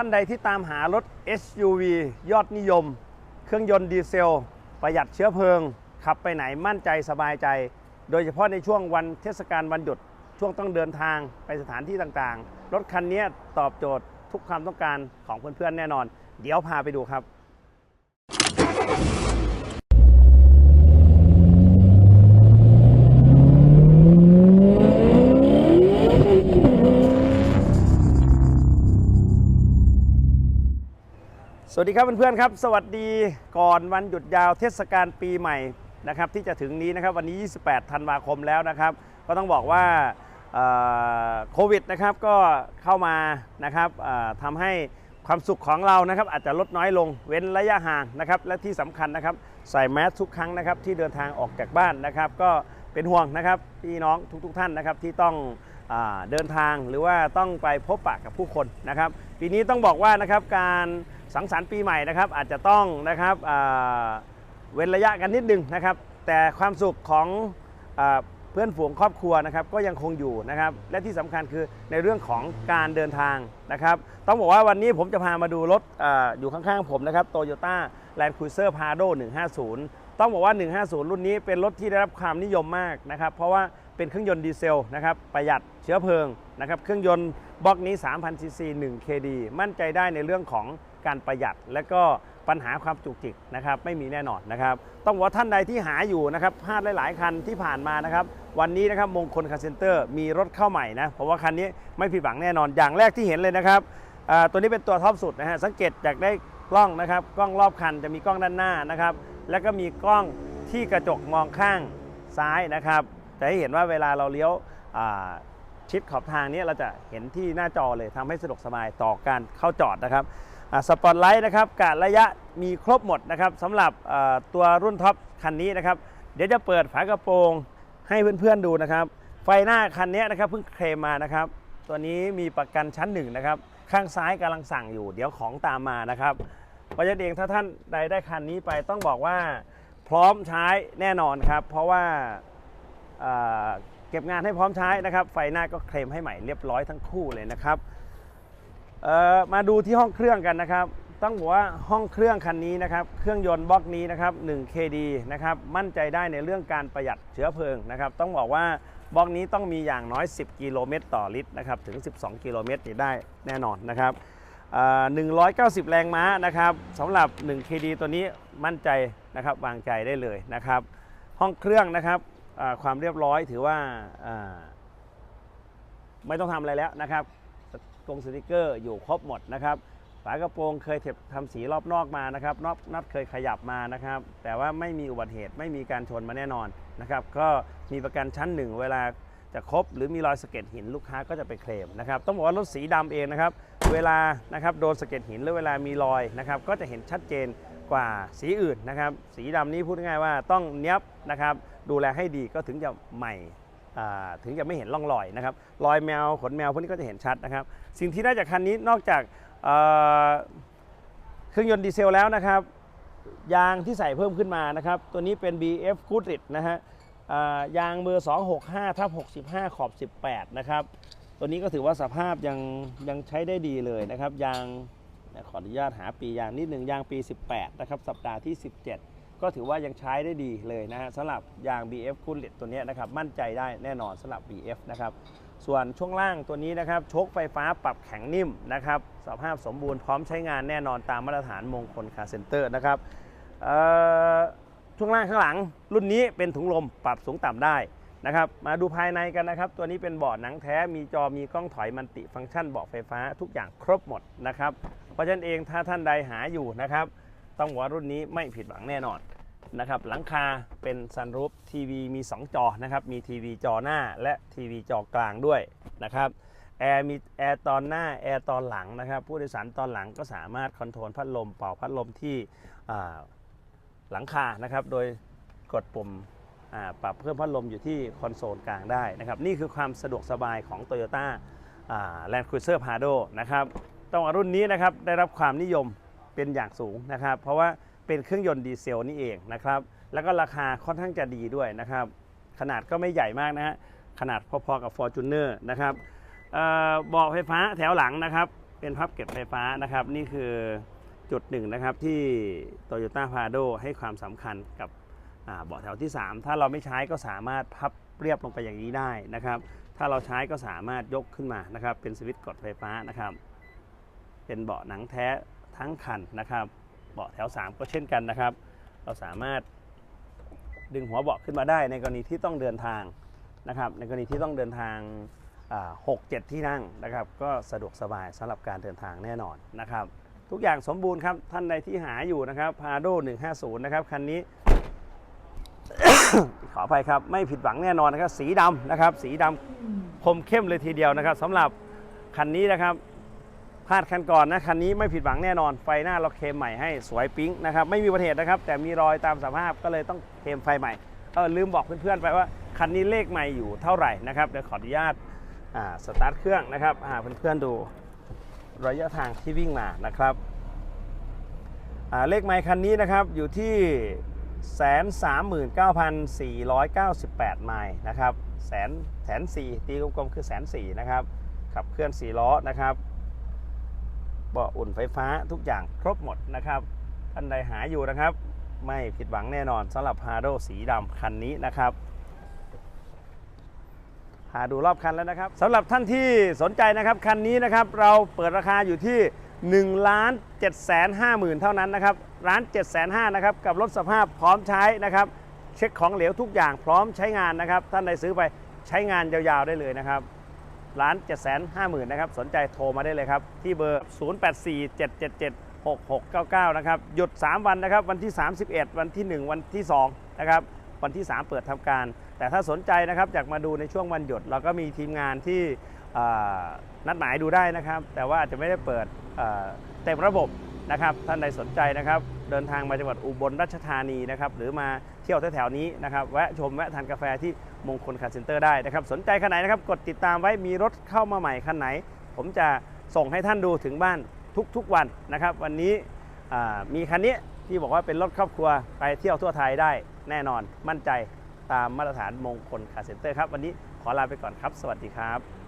ท่านใดที่ตามหารถ SUV ยอดนิยม เครื่องยนต์ดีเซล ประหยัดเชื้อเพลิง ขับไปไหนมั่นใจสบายใจ โดยเฉพาะในช่วงวันเทศกาลวันหยุด ช่วงต้องเดินทางไปสถานที่ต่างๆ รถคันนี้ตอบโจทย์ทุกความต้องการของเพื่อนๆแน่นอน เดี๋ยวพาไปดูครับ สวัสดีครับเพื่อนๆครับ สวัสดีก่อนวันหยุดยาวเทศกาลปีใหม่นะครับที่จะถึงนี้นะครับวันนี้ 28 ธันวาคมแล้วนะครับ ก็ต้องบอกว่าโควิดนะครับก็เข้ามานะครับทำให้ความสุขของเรานะครับอาจจะลดน้อยลงเว้นระยะห่างนะครับและที่สำคัญนะครับใส่แมสทุกครั้งนะครับที่เดินทางออกจากบ้านนะครับก็เป็นห่วงนะครับพี่น้องทุกๆทท่านนะครับที่ต้องอเดินทางหรือว่าต้องไปพบปะกับผู้คนนะครับปีนี้ต้องบอกว่านะครับการ สังสรรค์ปีใหม่นะครับอาจจะต้องนะครับเว้นระยะกันนิดนึงนะครับ แต่ความสุขของเพื่อนฝูงครอบครัวนะครับก็ยังคงอยู่นะครับ และที่สำคัญคือในเรื่องของการเดินทางนะครับ ต้องบอกว่าวันนี้ผมจะพามาดูรถออยู่ข้างๆผมนะครับ Toyota Land Cruiser Prado 150 ต้องบอกว่า 150 รุ่นนี้เป็นรถที่ได้รับความนิยมมากนะครับ เพราะว่าเป็นเครื่องยนต์ดีเซลนะครับประหยัดเชื้อเพลิงนะครับ เครื่องยนต์บล็อกนี้3,000ซีซี 1 KD มั่นใจได้ในเรื่องของ การประหยัดและก็ปัญหาความจุกจิกนะครับไม่มีแน่นอนนะครับ ต้องบอกว่าท่านใดที่หาอยู่นะครับพลาดหลาย ๆ คันที่ผ่านมานะครับ วันนี้นะครับมงคลคาร์เซนเตอร์มีรถเข้าใหม่นะเพราะว่าคันนี้ไม่ผิดหวังแน่นอน อย่างแรกที่เห็นเลยนะครับตัวนี้เป็นตัวท็อปสุดนะฮะสังเกตจากได้กล้องนะครับ กล้องรอบคันจะมีกล้องด้านหน้านะครับ แล้วก็มีกล้องที่กระจกมองข้างซ้ายนะครับจะให้เห็นว่าเวลาเราเลี้ยวชิดขอบทางนี้เราจะเห็นที่หน้าจอเลยทำให้สะดวกสบายต่อการเข้าจอดนะครับ สปอตไลท์นะครับกะระยะมีครบหมดนะครับสำหรับตัวรุ่นท็อปคันนี้นะครับ เดี๋ยวจะเปิดฝากระโปรงให้เพื่อนๆดูนะครับ ไฟหน้าคันนี้นะครับเพิ่งเคลมมานะครับ ตัวนี้มีประกันชั้นหนึ่งนะครับ ข้างซ้ายกำลังสั่งอยู่ เดี๋ยวของตามมานะครับเพระฉะนั้นเองถ้าท่านใดได้คันนี้ไปต้องบอกว่าพร้อมใช้แน่นอนครับ เพราะว่าเก็บงานให้พร้อมใช้นะครับ ไฟหน้าก็เคลมให้ใหม่เรียบร้อยทั้งคู่เลยนะครับ มาดูที่ห้องเครื่องกันนะครับ ต้องบอกว่าห้องเครื่องคันนี้นะครับ เครื่องยนต์บล็อกนี้นะครับ 1 KD นะครับ มั่นใจได้ในเรื่องการประหยัดเชื้อเพลิงนะครับ ต้องบอกว่าบล็อกนี้ต้องมีอย่างน้อย 10 กิโลเมตรต่อลิตรนะครับ ถึง 12 กิโลเมตรได้แน่นอนนะครับ190 แรงม้านะครับสำหรับ 1 KD ตัวนี้มั่นใจนะครับ วางใจได้เลยนะครับ ห้องเครื่องนะครับความเรียบร้อยถือว่าไม่ต้องทำอะไรแล้วนะครับ ตรงสติกเกอร์อยู่ครบหมดนะครับฝากระโปรงเคยเททำสีรอบนอกมานะครับนอตน็อตเคยขยับมานะครับ แต่ว่าไม่มีอุบัติเหตุไม่มีการชนมาแน่นอนนะครับ ก็มีประกันชั้นหนึ่งเวลาจะครบหรือมีรอยสะเก็ดหินลูกค้าก็จะไปเคลมนะครับ ต้องบอกว่ารถสีดำเองนะครับ เวลานะครับโดนสะเก็ดหินหรือเวลามีรอยนะครับ ก็จะเห็นชัดเจนกว่าสีอื่นนะครับ สีดำนี้พูดง่ายว่าต้องเนี้ยบนะครับ ดูแลให้ดีก็ถึงจะใหม่ ถึงจะไม่เห็นร่องรอยนะครับรอยแมวขนแมวพวกนี้ก็จะเห็นชัดนะครับ สิ่งที่ได้จากคันนี้นอกจากเครื่องยนต์ดีเซลแล้วนะครับยางที่ใส่เพิ่มขึ้นมานะครับ ตัวนี้เป็น BF Goodrich นะฮะยางเบอร์ 265ทับ65 ขอบ 18 นะครับ ตัวนี้ก็ถือว่าสภาพยังยังใช้ได้ดีเลยนะครับ ยางขออนุญาตหาปียางนิดหนึ่งยางปี 18 นะครับ สัปดาห์ที่ 17 ก็ถือว่ายังใช้ได้ดีเลยนะฮะสำหรับยาง BF คูลเลตตัวนี้นะครับมั่นใจได้แน่นอนสำหรับ BF นะครับส่วนช่วงล่างตัวนี้นะครับชคไฟฟ้าปรับแข็งนิ่มนะครับสภาพสมบูรณ์พร้อมใช้งานแน่นอนตามมาตรฐานมงคลคาร์เซนเตอร์นะครับช่วงล่างข้างหลังรุ่นนี้เป็นถุงลมปรับสูงต่ำได้นะครับมาดูภายในกันนะครับ ตัวนี้เป็นเบาะหนังแท้มีจอมีกล้องถอยมันติฟังก์ชันเบาะไฟฟ้าทุกอย่างครบหมดนะครับเพราะฉะนั้นเองถ้าท่านใดหาอยู่นะครับ ต้องบอกว่ารุ่นนี้ไม่ผิดหวังแน่นอนนะครับหลังคาเป็นซันรูฟทีวีมี 2 จอนะครับมีทีวีจอหน้าและทีวีจอกลางด้วยนะครับแอร์มีแอร์ตอนหน้าแอร์ตอนหลังนะครับผู้โดยสารตอนหลังก็สามารถคอนโทรลพัดลมเป่าพัดลมที่หลังคานะครับโดยกดปุ่มปรับเพิ่มพัดลมอยู่ที่คอนโซลกลางได้นะครับนี่คือความสะดวกสบายของ Toyota Land Cruiser Prado นะครับต้องบอรุ่นนี้นะครับได้รับความนิยม เป็นอย่างสูงนะครับ เพราะว่าเป็นเครื่องยนต์ดีเซลนี่เองนะครับ แล้วก็ราคาค่อนข้างจะดีด้วยนะครับ ขนาดก็ไม่ใหญ่มากนะฮะขนาดพอๆกับ Fortuner นะครับเบาะไฟฟ้าแถวหลังนะครับ เป็นพับเก็บไฟฟ้านะครับ นี่คือจุดหนึ่งนะครับที่ Toyota Prado ให้ความสำคัญกับเบาะแถวที่ 3 ถ้าเราไม่ใช้ก็สามารถพับเรียบลงไปอย่างนี้ได้นะครับ ถ้าเราใช้ก็สามารถยกขึ้นมานะครับ เป็นสวิตช์กดไฟฟ้านะครับ เป็นเบาะหนังแท้ ทั้งคันนะครับ เบาะแถว 3 ก็เช่นกันนะครับ เราสามารถดึงหัวเบาะขึ้นมาได้ในกรณีที่ต้องเดินทางนะครับ ในกรณีที่ต้องเดินทางหกเจ็ดที่นั่งนะครับ ก็สะดวกสบายสำหรับการเดินทางแน่นอนนะครับ ทุกอย่างสมบูรณ์ครับ ท่านใดที่หาอยู่นะครับพาโด150 นะครับ คันนี้ ขออภัยครับ ไม่ผิดหวังแน่นอนนะครับ สีดำนะครับ สีดำคมเข้มเลยทีเดียวนะครับสำหรับคันนี้นะครับ พลาดคันก่อนนะคันนี้ไม่ผิดหวังแน่นอนไฟหน้าเราเคมใหม่ให้สวยปิ๊งนะครับไม่มีอุบัติเหตุนะครับ แต่มีรอยตามสภาพก็เลยต้องเคมไฟใหม่เออลืมบอกเพื่อนๆไปว่าคันนี้เลขใหม่อยู่เท่าไหร่นะครับเดี๋ยวขออนุญาตอ่าสตาร์ทเครื่องนะครับอ่าเพื่อนๆดูระยะทางที่วิ่งมานะครับอ่าเลขไมล์คันนี้นะครับอยู่ที่139,498ไมล์นะครับแสนแสนสี่ตีกลมๆคือแสนสี่นะครับขับเคลื่อน4ล้อนะครับ เบาะอุ่นไฟฟ้าทุกอย่างครบหมดนะครับท่านใดหาอยู่นะครับ ไม่ผิดหวังแน่นอนสำหรับ h a r d o สีดำคันนี้นะครับหาดูรอบคันแล้วนะครับสำหรับท่านที่สนใจนะครับคันนี้นะครับเราเปิดราคาอยู่ที่1ล้าน7แสน5หมื่นเท่านั้นนะครับร้าน7แสน5นะครับกับรถสภาพพร้อมใช้นะครับ เช็คของเหลวทุกอย่างพร้อมใช้งานนะครับ ท่านใดซื้อไปใช้งานยาวๆได้เลยนะครับ ล้าน7 5 0 0 0 0นะครับ สนใจโทรมาได้เลยครับ ที่เบอร์ 0847776699 นะครับ หยุด 3 วันนะครับ วันที่ 31 วันที่ 1 วันที่ 2 นะครับ วันที่ 3 เปิดทำการ แต่ถ้าสนใจนะครับอยากมาดูในช่วงวันหยุด เราก็มีทีมงานที่นัดหมายดูได้นะครับ แต่ว่าอาจจะไม่ได้เปิดเอ่อเต็มระบบนะครับ ท่านใดสนใจนะครับ เดินทางมาจังหวัดอุบลราชธานีนะครับ หรือมาเที่ยวแถวๆนี้นะครับ แวะชมแวะทานกาแฟที่ มงคลคาร์เซ็นเตอร์ได้นะครับ สนใจคันไหนนะครับ กดติดตามไว้มีรถเข้ามาใหม่คันไหน ผมจะส่งให้ท่านดูถึงบ้านทุกๆวันนะครับ วันนี้มีคันนี้ที่บอกว่าเป็นรถครอบครัวไปเที่ยวทั่วไทยได้แน่นอนมั่นใจตามมาตรฐานมงคลคาร์เซ็นเตอร์ครับ วันนี้ขอลาไปก่อนครับ สวัสดีครับ